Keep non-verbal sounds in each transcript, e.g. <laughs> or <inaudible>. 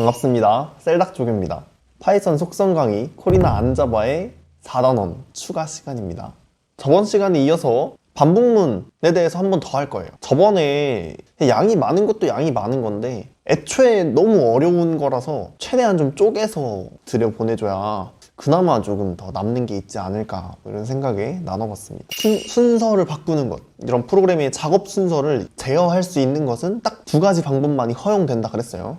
반갑습니다. 셀닥조교입니다. 파이썬 속성 강의 코리나 안자바의 4단원 추가 시간입니다. 저번 시간에 이어서 반복문에 대해서 한 번 더 할 거예요. 저번에 양이 많은 것도 양이 많은 건데 애초에 너무 어려운 거라서 최대한 좀 쪼개서 들여 보내줘야 그나마 조금 더 남는 게 있지 않을까 이런 생각에 나눠봤습니다. 순, 순서를 바꾸는 것 이런 프로그램의 작업 순서를 제어할 수 있는 것은 딱 두 가지 방법만이 허용된다 그랬어요.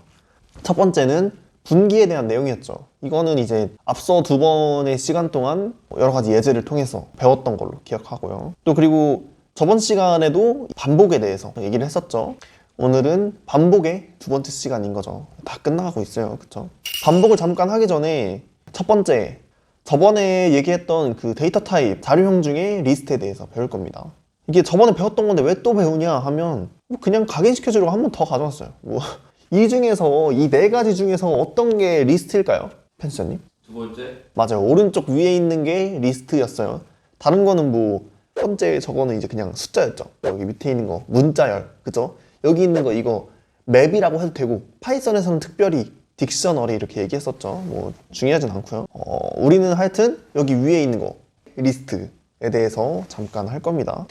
첫 번째는 분기에 대한 내용이었죠. 이거는 이제 앞서 두 번의 시간 동안 여러 가지 예제를 통해서 배웠던 걸로 기억하고요. 또 그리고 저번 시간에도 반복에 대해서 얘기를 했었죠. 오늘은 반복의 두 번째 시간인 거죠. 다 끝나가고 있어요. 그쵸? 반복을 잠깐 하기 전에 첫 번째, 저번에 얘기했던 그 데이터 타입 자료형 중에 리스트에 대해서 배울 겁니다. 이게 저번에 배웠던 건데 왜 또 배우냐 하면 뭐 그냥 각인시켜주려고 한 번 더 가져왔어요. 뭐 이 중에서 이 네 가지 중에서 어떤 게 리스트일까요? 펜스자님? 두 번째 맞아요. 오른쪽 위에 있는 게 리스트였어요. 다른 거는 뭐첫 번째 저거는 이제 그냥 숫자였죠. 여기 밑에 있는 거 문자열, 그죠? 여기 있는 거 이거 맵이라고 해도 되고 파이썬에서는 특별히 딕셔너리 이렇게 얘기했었죠. 뭐 중요하진 않고요. 어, 우리는 하여튼 여기 위에 있는 거 리스트에 대해서 잠깐 할 겁니다.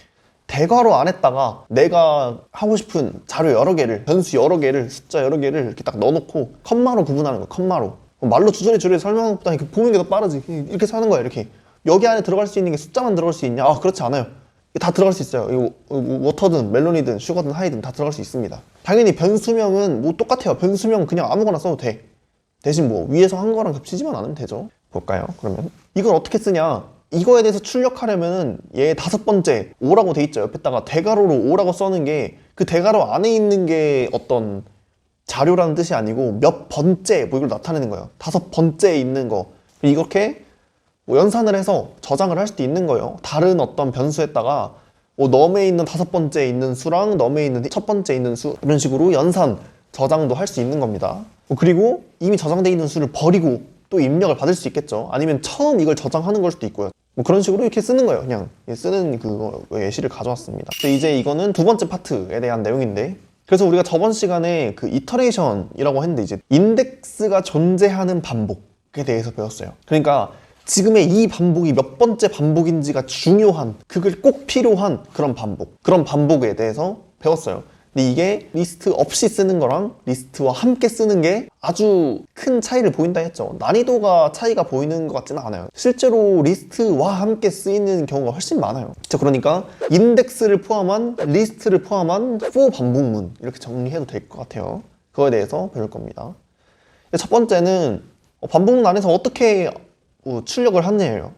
대괄호 안에다가 내가 하고 싶은 자료 여러 개를 변수 여러 개를 숫자 여러 개를 이렇게 딱 넣어놓고 컴마로 구분하는 거 컴마로. 말로 주저리 주저리 설명하는 것보다 이렇게 보는 게 더 빠르지. 이렇게 사는 거야 이렇게. 여기 안에 들어갈 수 있는 게 숫자만 들어갈 수 있냐? 아 그렇지 않아요. 다 들어갈 수 있어요. 워터든 멜론이든 슈거든 하이든 다 들어갈 수 있습니다. 당연히 변수명은 뭐 똑같아요. 변수명 그냥 아무거나 써도 돼. 대신 뭐 위에서 한 거랑 겹치지만 않으면 되죠. 볼까요? 그러면. 이걸 어떻게 쓰냐 이거에 대해서 출력하려면은 얘 다섯 번째 5라고 돼 있죠. 옆에다가 대괄호로 5라고 써는 게 그 대괄호 안에 있는 게 어떤 자료라는 뜻이 아니고 몇 번째 뭐 이걸 나타내는 거예요. 다섯 번째 있는 거. 이렇게 뭐 연산을 해서 저장을 할 수도 있는 거예요. 다른 어떤 변수에다가 뭐 넘에 있는 다섯 번째 있는 수랑 넘에 있는 첫 번째 있는 수 이런 식으로 연산 저장도 할 수 있는 겁니다. 뭐 그리고 이미 저장돼 있는 수를 버리고 또 입력을 받을 수 있겠죠. 아니면 처음 이걸 저장하는 걸 수도 있고요 뭐 그런 식으로 이렇게 쓰는 거예요. 그냥 쓰는 그 예시를 가져왔습니다. 이제 이거는 두 번째 파트에 대한 내용인데 그래서 우리가 저번 시간에 그 이터레이션이라고 했는데 이제 인덱스가 존재하는 반복에 대해서 배웠어요. 그러니까 지금의 이 반복이 몇 번째 반복인지가 중요한 그걸 꼭 필요한 그런 반복 그런 반복에 대해서 배웠어요 근데 이게 리스트 없이 쓰는 거랑 리스트와 함께 쓰는 게 아주 큰 차이를 보인다 했죠. 난이도가 차이가 보이는 것 같지는 않아요. 실제로 리스트와 함께 쓰이는 경우가 훨씬 많아요. 자, 그러니까 인덱스를 포함한 리스트를 포함한 for 반복문 이렇게 정리해도 될 것 같아요. 그거에 대해서 배울 겁니다. 첫 번째는 반복문 안에서 어떻게 어, 출력을 하느냐예요.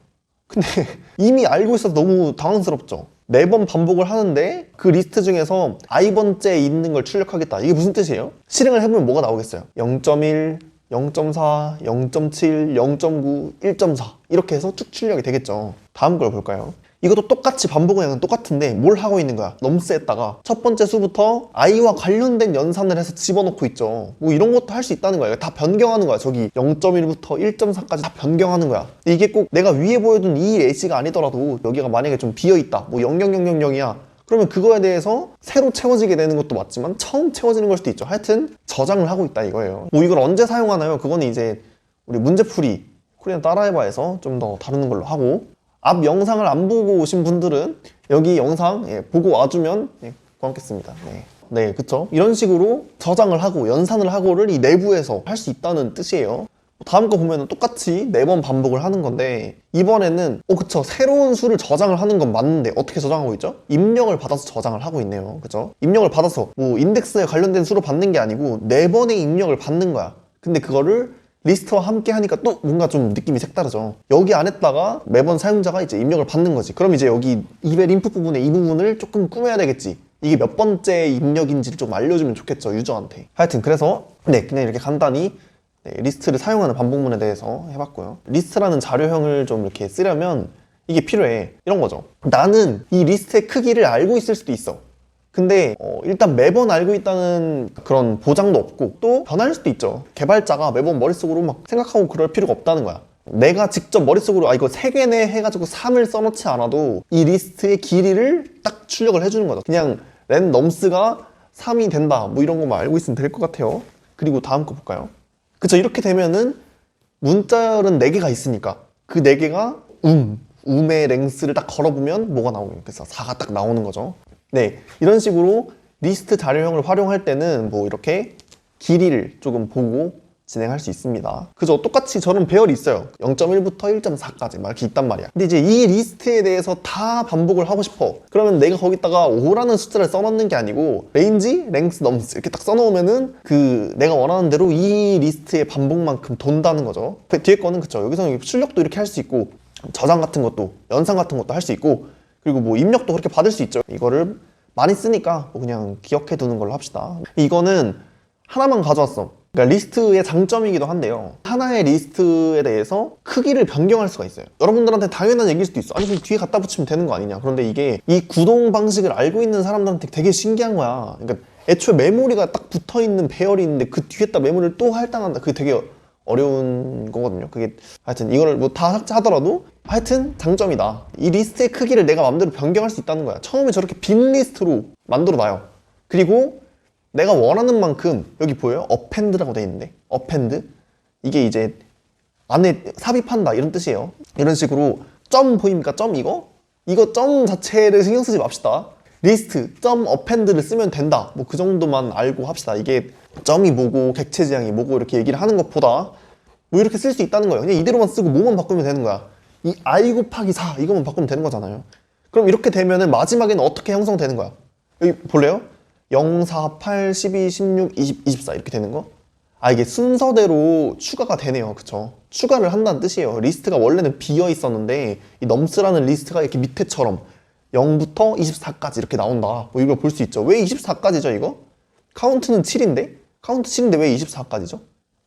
근데 <laughs> 이미 알고 있어서 너무 당황스럽죠. 네 번 반복을 하는데 그 리스트 중에서 i번째 있는 걸 출력하겠다. 이게 무슨 뜻이에요? 실행을 해보면 뭐가 나오겠어요? 0.1, 0.4, 0.7, 0.9, 1.4 이렇게 해서 쭉 출력이 되겠죠. 다음 걸 볼까요? 이것도 똑같이 반복은 똑같은데 뭘 하고 있는 거야? 넘스에다가 첫 번째 수부터 i와 관련된 연산을 해서 집어넣고 있죠. 뭐 이런 것도 할 수 있다는 거야. 다 변경하는 거야. 저기 0.1부터 1.4까지 다 변경하는 거야. 이게 꼭 내가 위에 보여둔 이 예시가 아니더라도 여기가 만약에 좀 비어 있다. 뭐 00000이야. 그러면 그거에 대해서 새로 채워지게 되는 것도 맞지만 처음 채워지는 걸 수도 있죠. 하여튼 저장을 하고 있다 이거예요. 뭐 이걸 언제 사용하나요? 그거는 이제 우리 문제풀이 코리안 따라해봐에서 좀 더 다루는 걸로 하고 앞 영상을 안 보고 오신 분들은 여기 영상 예, 보고 와주면 예, 고맙겠습니다. 네. 네, 그쵸. 이런 식으로 저장을 하고 연산을 하고를 이 내부에서 할 수 있다는 뜻이에요. 다음 거 보면 똑같이 네 번 반복을 하는 건데 이번에는 어 그쵸 새로운 수를 저장을 하는 건 맞는데 어떻게 저장하고 있죠? 입력을 받아서 저장을 하고 있네요 그죠? 입력을 받아서 뭐 인덱스에 관련된 수로 받는 게 아니고 네 번의 입력을 받는 거야 근데 그거를 리스트와 함께 하니까 또 뭔가 좀 느낌이 색다르죠. 여기 안에다가 매번 사용자가 이제 입력을 받는 거지. 그럼 이제 여기 이벨 인풋 부분에 이 부분을 조금 꾸며야 되겠지. 이게 몇 번째 입력인지를 좀 알려주면 좋겠죠, 유저한테. 하여튼 그래서 네, 그냥 이렇게 간단히 네, 리스트를 사용하는 반복문에 대해서 해봤고요. 리스트라는 자료형을 좀 이렇게 쓰려면 이게 필요해. 이런 거죠. 나는 이 리스트의 크기를 알고 있을 수도 있어. 근데 어, 일단 매번 알고 있다는 그런 보장도 없고 또 변할 수도 있죠. 개발자가 매번 머릿속으로 막 생각하고 그럴 필요가 없다는 거야. 내가 직접 머릿속으로 아 이거 세 개네 해가지고 3을 써놓지 않아도 이 리스트의 길이를 딱 출력을 해주는 거죠. 그냥 랜 넘스가 3이 된다 뭐 이런 것만 알고 있으면 될 것 같아요. 그리고 다음 거 볼까요? 그쵸 이렇게 되면은 문자열은 4개가 있으니까 그 4개가 움, 움의 랭스를 딱 걸어보면 뭐가 나오는 거예요. 그래서 4가 딱 나오는 거죠. 네, 이런 식으로 리스트 자료형을 활용할 때는 뭐 이렇게 길이를 조금 보고 진행할 수 있습니다. 그죠? 똑같이 저런 배열이 있어요. 0.1부터 1.4까지 막 이렇게 있단 말이야. 근데 이제 이 리스트에 대해서 다 반복을 하고 싶어. 그러면 내가 거기다가 5라는 숫자를 써놓는 게 아니고 레인지, 랭스, 넘스 이렇게 딱 써놓으면은 그 내가 원하는 대로 이 리스트의 반복만큼 돈다는 거죠. 그 뒤에 거는 그쵸. 여기서는 출력도 이렇게 할 수 있고 저장 같은 것도 연산 같은 것도 할 수 있고 그리고 뭐 입력도 그렇게 받을 수 있죠. 이거를 많이 쓰니까 뭐 그냥 기억해 두는 걸로 합시다. 이거는 하나만 가져왔어. 그러니까 리스트의 장점이기도 한데요. 하나의 리스트에 대해서 크기를 변경할 수가 있어요. 여러분들한테 당연한 얘기일 수도 있어. 아니, 그럼 뒤에 갖다 붙이면 되는 거 아니냐. 그런데 이게 이 구동 방식을 알고 있는 사람들한테 되게 신기한 거야. 그러니까 애초에 메모리가 딱 붙어 있는 배열이 있는데 그 뒤에다 메모리를 또 할당한다. 그게 되게 어려운 거거든요. 그게 하여튼 이거를 뭐 다 삭제하더라도 하여튼 장점이다. 이 리스트의 크기를 내가 마음대로 변경할 수 있다는 거야. 처음에 저렇게 빈 리스트로 만들어 놔요. 그리고 내가 원하는 만큼 여기 보여요? 어펜드라고 돼 있는데 어펜드 이게 이제 안에 삽입한다 이런 뜻이에요. 이런 식으로 점 보입니까? 점 이거? 이거 점 자체를 신경 쓰지 맙시다. 리스트 점 어펜드를 쓰면 된다. 뭐 그 정도만 알고 합시다. 이게 점이 뭐고 객체 지향이 뭐고 이렇게 얘기를 하는 것보다 뭐 이렇게 쓸 수 있다는 거예요. 그냥 이대로만 쓰고 뭐만 바꾸면 되는 거야. 이 i 곱하기 4 이거만 바꾸면 되는 거잖아요. 그럼 이렇게 되면은 마지막에는 어떻게 형성되는 거야? 여기 볼래요? 0, 4, 8, 12, 16, 20, 24 이렇게 되는 거? 아 이게 순서대로 추가가 되네요. 그쵸? 추가를 한다는 뜻이에요. 리스트가 원래는 비어 있었는데 이 넘스라는 리스트가 이렇게 밑에처럼 0부터 24까지 이렇게 나온다. 뭐 이걸 볼 수 있죠. 왜 24까지죠 이거? 카운트는 7인데? 카운트 7인데 왜 24까지죠?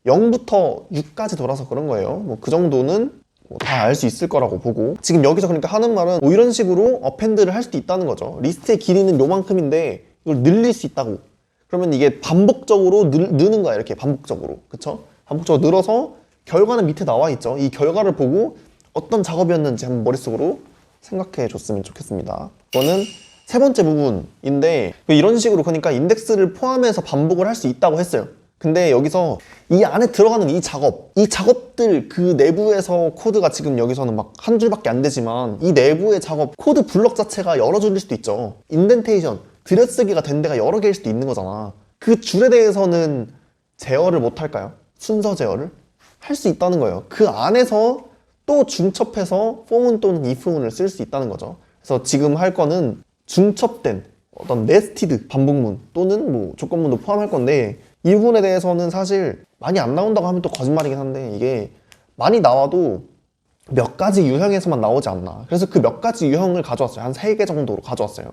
0부터 6까지 돌아서 그런 거예요. 뭐 그 정도는 뭐 다 알 수 있을 거라고 보고 지금 여기서 그러니까 하는 말은 뭐 이런 식으로 어펜드를 할 수도 있다는 거죠. 리스트의 길이는 요만큼인데 이걸 늘릴 수 있다고. 그러면 이게 반복적으로 늘, 느는 거야 이렇게 반복적으로 그쵸? 반복적으로 늘어서 결과는 밑에 나와 있죠. 이 결과를 보고 어떤 작업이었는지 한번 머릿속으로 생각해 줬으면 좋겠습니다. 이거는 세 번째 부분인데 이런 식으로 그러니까 인덱스를 포함해서 반복을 할 수 있다고 했어요. 근데 여기서 이 안에 들어가는 이 작업, 이 작업들 그 내부에서 코드가 지금 여기서는 막 한 줄밖에 안 되지만 이 내부의 작업, 코드 블럭 자체가 여러 줄일 수도 있죠. 인덴테이션, 들여쓰기가 된 데가 여러 개일 수도 있는 거잖아. 그 줄에 대해서는 제어를 못 할까요? 순서 제어를? 할 수 있다는 거예요. 그 안에서 또 중첩해서 for문 또는 if문을 쓸 수 있다는 거죠. 그래서 지금 할 거는 중첩된 어떤 네스티드 반복문 또는 뭐 조건문도 포함할 건데 이 부분에 대해서는 사실 많이 안 나온다고 하면 또 거짓말이긴 한데 이게 많이 나와도 몇 가지 유형에서만 나오지 않나. 그래서 그 몇 가지 유형을 가져왔어요. 한 세 개 정도로 가져왔어요.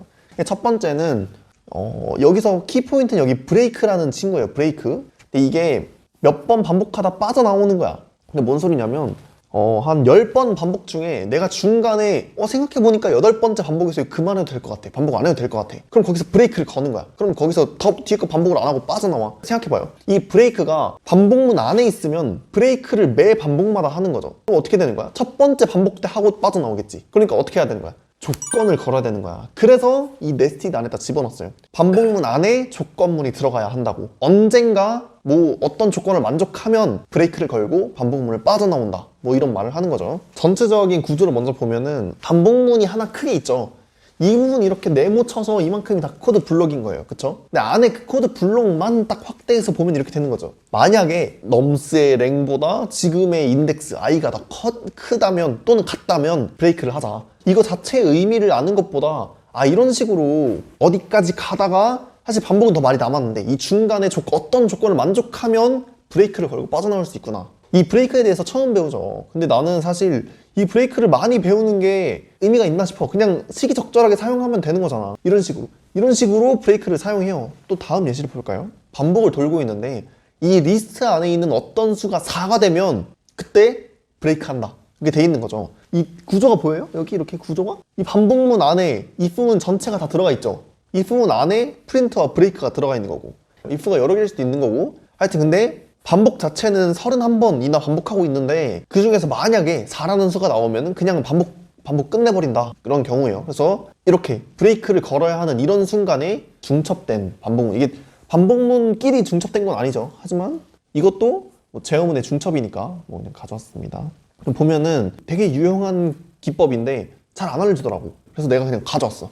첫 번째는 어, 여기서 키포인트는 여기 브레이크라는 친구예요. 브레이크. 근데 이게 몇 번 반복하다 빠져나오는 거야. 근데 뭔 소리냐면 어, 한 10번 반복 중에 내가 중간에 어, 생각해보니까 여덟 번째 반복에서 그만해도 될 것 같아. 반복 안 해도 될 것 같아. 그럼 거기서 브레이크를 거는 거야. 그럼 거기서 더 뒤에 거 반복을 안 하고 빠져나와. 생각해봐요. 이 브레이크가 반복문 안에 있으면 브레이크를 매 반복마다 하는 거죠. 그럼 어떻게 되는 거야? 첫 번째 반복 때 하고 빠져나오겠지. 그러니까 어떻게 해야 되는 거야? 조건을 걸어야 되는 거야. 그래서 이 네스티드 안에다 집어넣었어요. 반복문 안에 조건문이 들어가야 한다고. 언젠가 뭐 어떤 조건을 만족하면 브레이크를 걸고 반복문을 빠져나온다. 뭐 이런 말을 하는 거죠. 전체적인 구조를 먼저 보면은 반복문이 하나 크게 있죠. 이 부분 이렇게 네모 쳐서 이만큼이 다 코드 블록인 거예요. 그쵸? 근데 안에 그 코드 블록만 딱 확대해서 보면 이렇게 되는 거죠. 만약에 넘스의 랭보다 지금의 인덱스 i가 더 커, 크다면 또는 같다면 브레이크를 하자. 이거 자체의 의미를 아는 것보다 아 이런 식으로 어디까지 가다가 사실 반복은 더 많이 남았는데 이 중간에 조, 어떤 조건을 만족하면 브레이크를 걸고 빠져나올 수 있구나. 이 브레이크에 대해서 처음 배우죠. 근데 나는 사실 이 브레이크를 많이 배우는 게 의미가 있나 싶어. 그냥 시기적절하게 사용하면 되는 거잖아. 이런 식으로. 이런 식으로 브레이크를 사용해요. 또 다음 예시를 볼까요? 반복을 돌고 있는데 이 리스트 안에 있는 어떤 수가 4가 되면 그때 브레이크 한다. 이게 돼 있는 거죠. 이 구조가 보여요? 여기 이렇게 구조가? 이 반복문 안에 if문 전체가 다 들어가 있죠. If문 안에 프린트와 브레이크가 들어가 있는 거고 if가 여러 개일 수도 있는 거고 하여튼 근데 반복 자체는 31번이나 반복하고 있는데 그 중에서 만약에 4라는 수가 나오면 그냥 반복 반복 끝내버린다 그런 경우예요 그래서 이렇게 브레이크를 걸어야 하는 이런 순간에 중첩된 반복문 이게 반복문끼리 중첩된 건 아니죠 하지만 이것도 뭐 제어문의 중첩이니까 뭐 그냥 가져왔습니다. 그럼 보면은 되게 유용한 기법인데 잘 안 알려주더라고. 그래서 내가 그냥 가져왔어.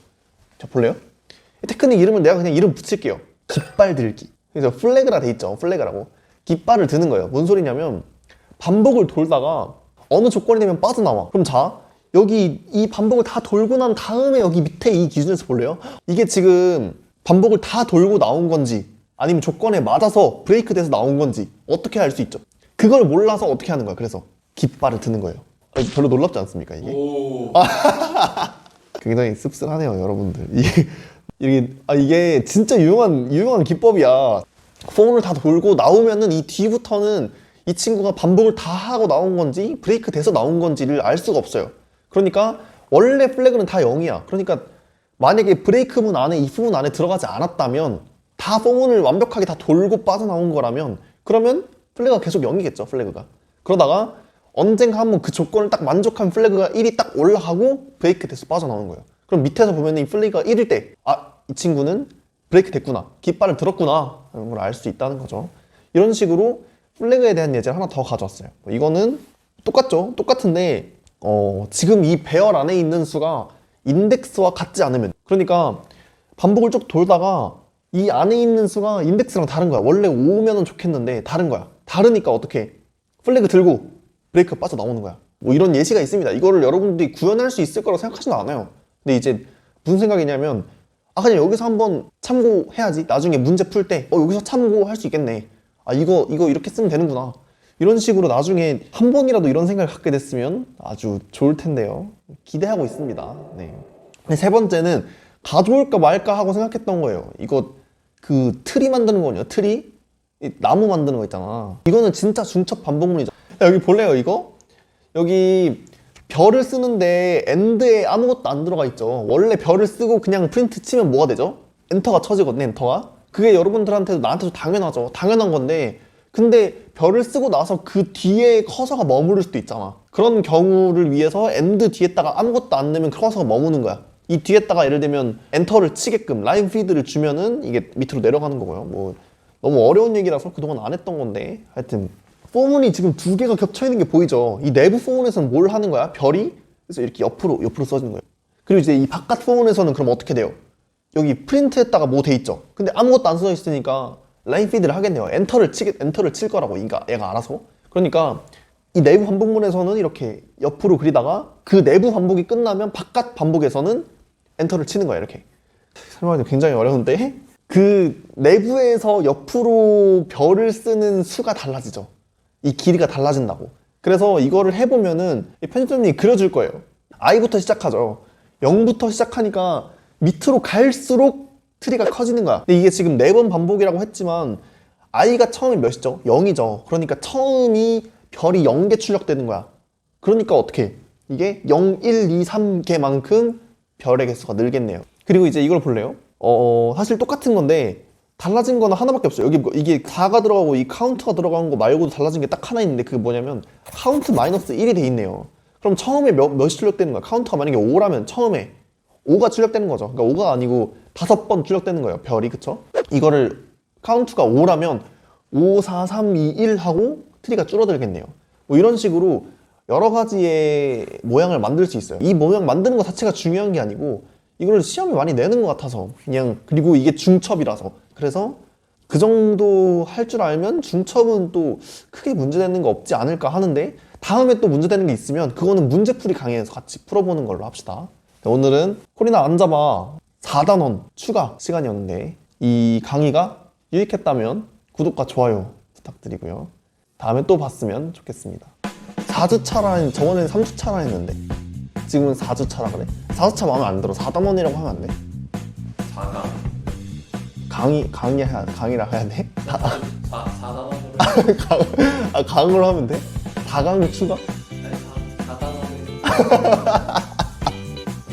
자 볼래요? 이 테크닉 이름을 내가 그냥 이름 붙일게요. 깃발 들기. 그래서 플래그라 돼 있죠. 플래그라고. 깃발을 드는 거예요. 뭔 소리냐면 반복을 돌다가 어느 조건이 되면 빠져나와. 그럼 자 여기 이 반복을 다 돌고 난 다음에 여기 밑에 이 기준에서 볼래요? 이게 지금 반복을 다 돌고 나온 건지 아니면 조건에 맞아서 브레이크 돼서 나온 건지 어떻게 알 수 있죠? 그걸 몰라서 어떻게 하는 거야. 그래서 깃발을 드는 거예요. 아, 별로 놀랍지 않습니까 이게? 오. <laughs> 굉장히 씁쓸하네요, 여러분들. 이게 아 이게 진짜 유용한 유용한 기법이야. 폰을 다 돌고 나오면은 이 뒤부터는 이 친구가 반복을 다 하고 나온 건지 브레이크 돼서 나온 건지를 알 수가 없어요. 그러니까 원래 플래그는 다 0이야. 그러니까 만약에 브레이크 문 안에 이 부분 안에 들어가지 않았다면 다 포문을 완벽하게 다 돌고 빠져나온 거라면 그러면 플래그가 계속 0이겠죠, 플래그가. 그러다가 언젠가 한번 그 조건을 딱 만족한 플래그가 1이 딱 올라가고 브레이크 돼서 빠져나오는 거예요. 그럼 밑에서 보면 이 플래그가 1일 때, 아, 이 친구는 브레이크 됐구나. 깃발을 들었구나. 이런 걸 알 수 있다는 거죠. 이런 식으로 플래그에 대한 예제를 하나 더 가져왔어요. 이거는 똑같죠? 똑같은데, 어, 지금 이 배열 안에 있는 수가 인덱스와 같지 않으면. 그러니까 반복을 쭉 돌다가 이 안에 있는 수가 인덱스랑 다른 거야. 원래 5면은 좋겠는데 다른 거야. 다르니까 어떻게? 플래그 들고 브레이크 빠져나오는 거야. 뭐 이런 예시가 있습니다. 이거를 여러분들이 구현할 수 있을 거라고 생각하지는 않아요. 근데 이제 무슨 생각이냐면 아 그냥 여기서 한번 참고해야지. 나중에 문제 풀 때 어 여기서 참고할 수 있겠네. 아 이거 이거 이렇게 쓰면 되는구나. 이런 식으로 나중에 한 번이라도 이런 생각을 갖게 됐으면 아주 좋을 텐데요. 기대하고 있습니다. 네. 세 번째는 가져올까 말까 하고 생각했던 거예요. 이거 그 트리 만드는 거거든요. 트리 이 나무 만드는 거 있잖아. 이거는 진짜 중첩 반복문이죠. 야, 여기 볼래요, 이거? 여기 별을 쓰는데 엔드에 아무것도 안 들어가 있죠. 원래 별을 쓰고 그냥 프린트 치면 뭐가 되죠? 엔터가 쳐지거든요, 엔터가. 그게 여러분들한테도 나한테도 당연하죠. 당연한 건데 근데 별을 쓰고 나서 그 뒤에 커서가 머무를 수도 있잖아. 그런 경우를 위해서 엔드 뒤에다가 아무것도 안 넣으면 커서가 머무는 거야. 이 뒤에다가 예를 들면 엔터를 치게끔 라인 피드를 주면은 이게 밑으로 내려가는 거고요. 뭐 너무 어려운 얘기라서 그동안 안 했던 건데 하여튼 포문이 지금 두 개가 겹쳐 있는 게 보이죠. 이 내부 포문에서는 뭘 하는 거야? 별이 그래서 이렇게 옆으로 옆으로 써지는 거예요. 그리고 이제 이 바깥 포문에서는 그럼 어떻게 돼요? 여기 프린트했다가 뭐 돼 있죠. 근데 아무것도 안 써져 있으니까 라인 피드를 하겠네요. 엔터를 치게 엔터를 칠 거라고 얘가 얘가 알아서. 그러니까 이 내부 반복문에서는 이렇게 옆으로 그리다가 그 내부 반복이 끝나면 바깥 반복에서는 엔터를 치는 거야 이렇게. 설명하기 굉장히 어려운데 그 내부에서 옆으로 별을 쓰는 수가 달라지죠. 이 길이가 달라진다고. 그래서 이거를 해보면은 이 편집점이 그려줄 거예요. i부터 시작하죠. 0부터 시작하니까 밑으로 갈수록 트리가 커지는 거야. 근데 이게 지금 네 번 반복이라고 했지만 i가 처음이 몇이죠? 0이죠. 그러니까 처음이 별이 0개 출력되는 거야. 그러니까 어떻게? 이게 0, 1, 2, 3개만큼 별의 개수가 늘겠네요. 그리고 이제 이걸 볼래요? 어, 사실 똑같은 건데 달라진 거는 하나밖에 없어요. 여기 뭐 이게 4가 들어가고 이 카운트가 들어간 거 말고도 달라진 게 딱 하나 있는데 그게 뭐냐면 카운트 마이너스 1이 돼 있네요. 그럼 처음에 몇, 몇이 출력되는 거야? 카운트가 만약에 5라면 처음에 5가 출력되는 거죠. 그러니까 5가 아니고 다섯 번 출력되는 거예요. 별이 그쵸? 이거를 카운트가 5라면 5, 4, 3, 2, 1 하고 트리가 줄어들겠네요. 뭐 이런 식으로 여러 가지의 모양을 만들 수 있어요. 이 모양 만드는 것 자체가 중요한 게 아니고 이걸 시험에 많이 내는 것 같아서 그냥 그리고 이게 중첩이라서 그래서 그 정도 할 줄 알면 중첩은 또 크게 문제되는 거 없지 않을까 하는데 다음에 또 문제되는 게 있으면 그거는 문제풀이 강의에서 같이 풀어보는 걸로 합시다. 네, 오늘은 코리나 앉아봐 4단원 추가 시간이었는데 이 강의가 유익했다면 구독과 좋아요 부탁드리고요. 다음에 또 봤으면 좋겠습니다. 4주차라 저번에 3주차라 했는데 지금은 4주차라 그래. 4주차 마음에 안 들어. 4단원이라고 하면 안 돼. 4강. 강의 강의 해야 강의라 해야 돼? 4, 4단원으로. <laughs> 강, 아 강으로 하면 돼? 4강 추가? 아니, 4, 4단원으로. <laughs>